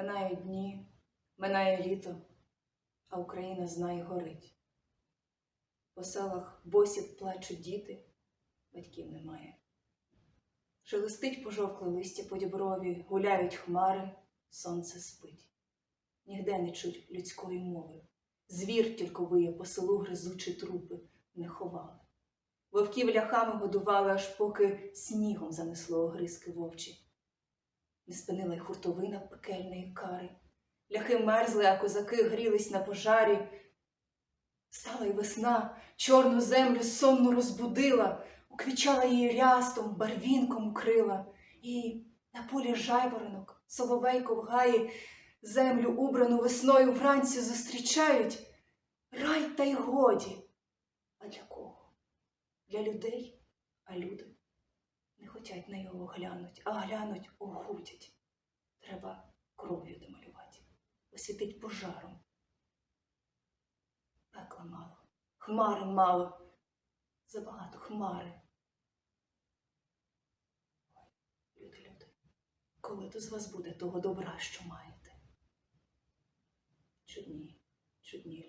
Минають дні, минає літо, а Україна знає горить. По селах босів плачуть діти, батьків немає. Шелестить пожовкле листя по діброві, гуляють хмари, сонце спить. Нігде не чуть людської мови. Звір тільки виє по селу гризучі трупи не ховали. Вовків ляхами годували, аж поки снігом занесло огризки вовчі. Не спинила й хуртовина пекельної кари. Ляхи мерзли, а козаки грілись на пожарі. Стала й весна, чорну землю сонну розбудила, уквічала її рястом, барвінком укрила, і на полі жайворонок, соловейко в гаї, землю убрану весною вранці зустрічають. Рай та й годі. А для кого? Для людей, а люди хотять на його глянуть, а глянуть огудять. Треба кров'ю домалювати, освітить пожаром. Пекла мало, хмари мало, забагато хмари. Люди, люди, коли то з вас буде того добра, що маєте? Чудні, чудні